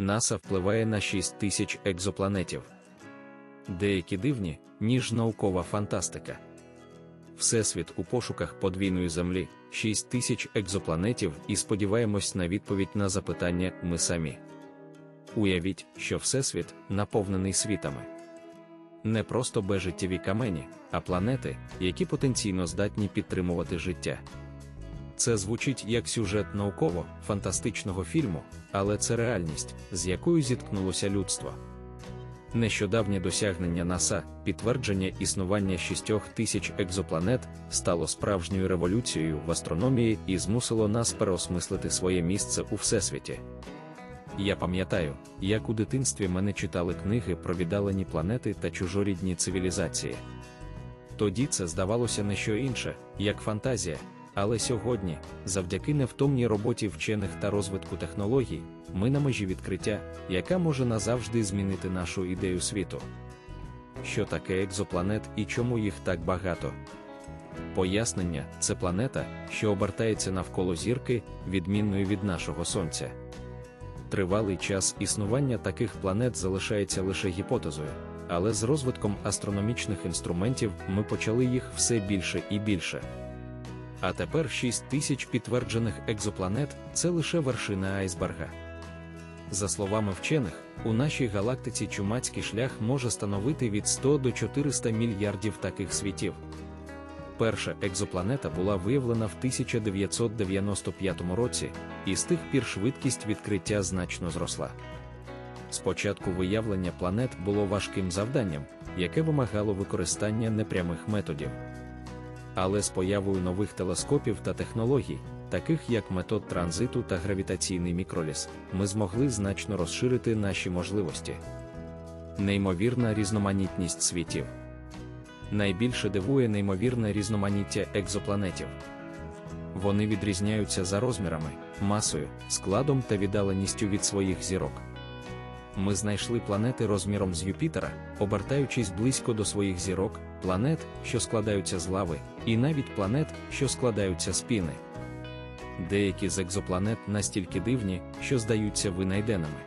НАСА впливає на 6 тисяч екзопланетів. Деякі дивні, ніж наукова фантастика. Всесвіт у пошуках подвійної землі, 6 тисяч екзопланетів і сподіваємось на відповідь на запитання ми самі. Уявіть, що Всесвіт наповнений світами. Не просто безжиттєві камені, а планети, які потенційно здатні підтримувати життя. Це звучить як сюжет науково, фантастичного фільму, але це реальність, з якою зіткнулося людство. Нещодавнє досягнення НАСА, підтвердження існування 6 тисяч екзопланет, стало справжньою революцією в астрономії і змусило нас переосмислити своє місце у всесвіті. Я пам'ятаю, як у дитинстві мене читали книги про віддалені планети та чужорідні цивілізації. Тоді це здавалося не що інше, як фантазія, але сьогодні, завдяки невтомній роботі вчених та розвитку технологій, ми на межі відкриття, яка може назавжди змінити нашу ідею світу. Що таке екзопланет і чому їх так багато? Пояснення це планета, що обертається навколо зірки, відмінної від нашого Сонця. Тривалий час існування таких планет залишається лише гіпотезою, але з розвитком астрономічних інструментів ми почали їх все більше і більше. А тепер 6 тисяч підтверджених екзопланет це лише вершина айсберга. За словами вчених, у нашій галактиці чумацький шлях може становити від 100 до 400 мільярдів таких світів. Перша екзопланета була виявлена в 1995 році, і з тих пір швидкість відкриття значно зросла. Спочатку виявлення планет було важким завданням, яке вимагало використання непрямих методів. Але з появою нових телескопів та технологій, таких як метод транзиту та гравітаційний мікроліс, ми змогли значно розширити наші можливості. Неймовірна різноманітність світів. Найбільше дивує неймовірне різноманіття екзопланетів. Вони відрізняються за розмірами, масою, складом та віддаленістю від своїх зірок. Ми знайшли планети розміром з Юпітера, обертаючись близько до своїх зірок, планет, що складаються з лави, і навіть планет, що складаються з піни. Деякі з екзопланет настільки дивні, що здаються винайденими.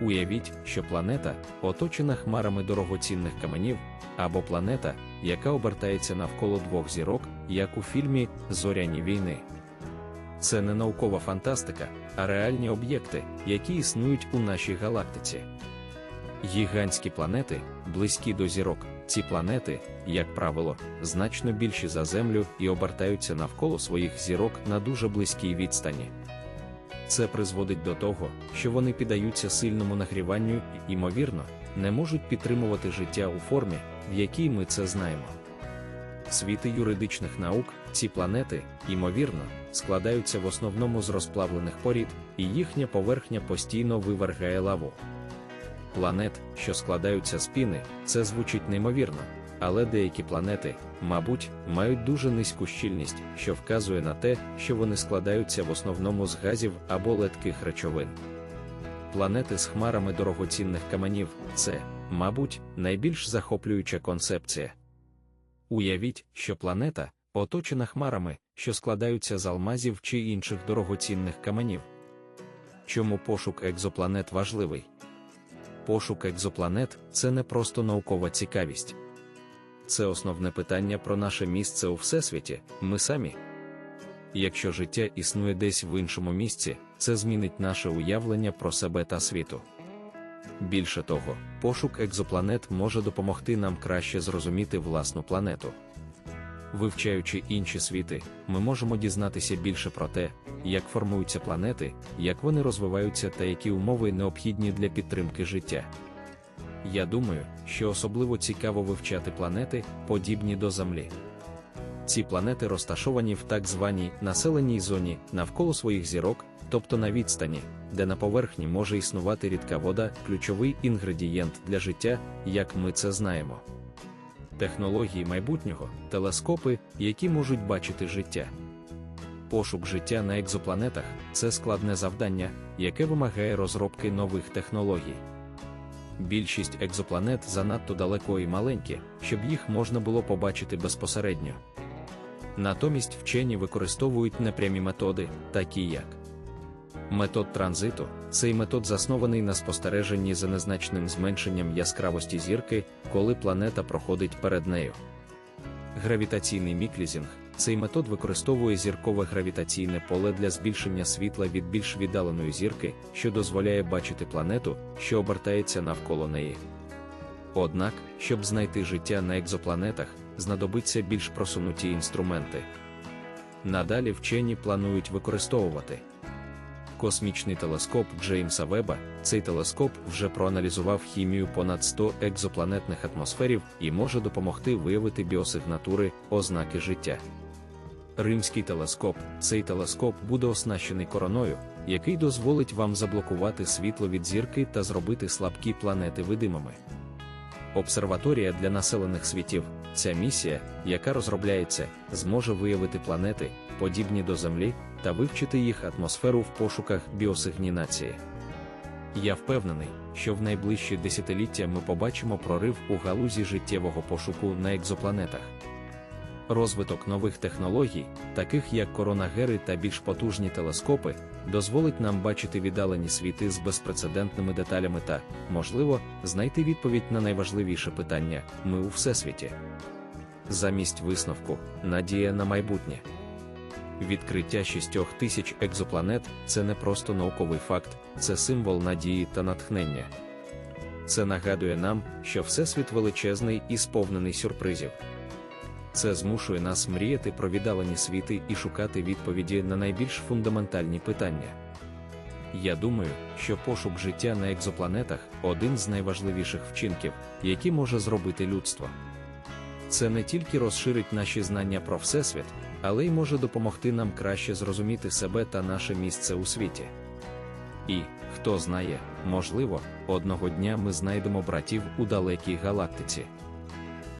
Уявіть, що планета, оточена хмарами дорогоцінних каменів, або планета, яка обертається навколо двох зірок, як у фільмі Зоряні війни. Це не наукова фантастика, а реальні об'єкти, які існують у нашій галактиці. Гігантські планети, близькі до зірок, ці планети, як правило, значно більші за Землю і обертаються навколо своїх зірок на дуже близькій відстані. Це призводить до того, що вони піддаються сильному нагріванню і, ймовірно, не можуть підтримувати життя у формі, в якій ми це знаємо. Світи юридичних наук, ці планети, ймовірно, складаються в основному з розплавлених порід, і їхня поверхня постійно вивергає лаву. Планет, що складаються з піни, це звучить неймовірно, але деякі планети, мабуть, мають дуже низьку щільність, що вказує на те, що вони складаються в основному з газів або летких речовин. Планети з хмарами дорогоцінних каменів це, мабуть, найбільш захоплююча концепція. Уявіть, що планета, оточена хмарами, що складаються з алмазів чи інших дорогоцінних каменів. Чому пошук екзопланет важливий? Пошук екзопланет це не просто наукова цікавість. Це основне питання про наше місце у всесвіті, ми самі. Якщо життя існує десь в іншому місці, це змінить наше уявлення про себе та світу. Більше того, пошук екзопланет може допомогти нам краще зрозуміти власну планету. Вивчаючи інші світи, ми можемо дізнатися більше про те, як формуються планети, як вони розвиваються та які умови необхідні для підтримки життя. Я думаю, що особливо цікаво вивчати планети, подібні до Землі. Ці планети розташовані в так званій населеній зоні навколо своїх зірок, тобто на відстані, де на поверхні може існувати рідка вода, ключовий інгредієнт для життя, як ми це знаємо. Технології майбутнього, телескопи, які можуть бачити життя. Пошук життя на екзопланетах це складне завдання, яке вимагає розробки нових технологій. Більшість екзопланет занадто далеко і маленькі, щоб їх можна було побачити безпосередньо. Натомість вчені використовують непрямі методи, такі як метод транзиту, Цей метод заснований на спостереженні за незначним зменшенням яскравості зірки, коли планета проходить перед нею. Гравітаційний міклізінг цей метод використовує зіркове гравітаційне поле для збільшення світла від більш віддаленої зірки, що дозволяє бачити планету, що обертається навколо неї. Однак, щоб знайти життя на екзопланетах, знадобиться більш просунуті інструменти. Надалі вчені планують використовувати космічний телескоп Джеймса Веба. Цей телескоп вже проаналізував хімію понад 100 екзопланетних атмосферів і може допомогти виявити біосигнатури, ознаки життя. Римський телескоп. Цей телескоп буде оснащений короною, який дозволить вам заблокувати світло від зірки та зробити слабкі планети видимими. Обсерваторія для населених світів. Ця місія, яка розробляється, зможе виявити планети, подібні до Землі, та вивчити їх атмосферу в пошуках біосигнінації. Я впевнений, що в найближчі десятиліття ми побачимо прорив у галузі життєвого пошуку на екзопланетах. Розвиток нових технологій, таких як коронагери та більш потужні телескопи, дозволить нам бачити віддалені світи з безпрецедентними деталями та, можливо, знайти відповідь на найважливіше питання ми у всесвіті. Замість висновку, надія на майбутнє. Відкриття шістьох тисяч екзопланет це не просто науковий факт, це символ надії та натхнення. Це нагадує нам, що Всесвіт величезний і сповнений сюрпризів. Це змушує нас мріяти про віддалені світи і шукати відповіді на найбільш фундаментальні питання. Я думаю, що пошук життя на екзопланетах один з найважливіших вчинків, які може зробити людство. Це не тільки розширить наші знання про Всесвіт, але й може допомогти нам краще зрозуміти себе та наше місце у світі. І, хто знає, можливо, одного дня ми знайдемо братів у далекій галактиці.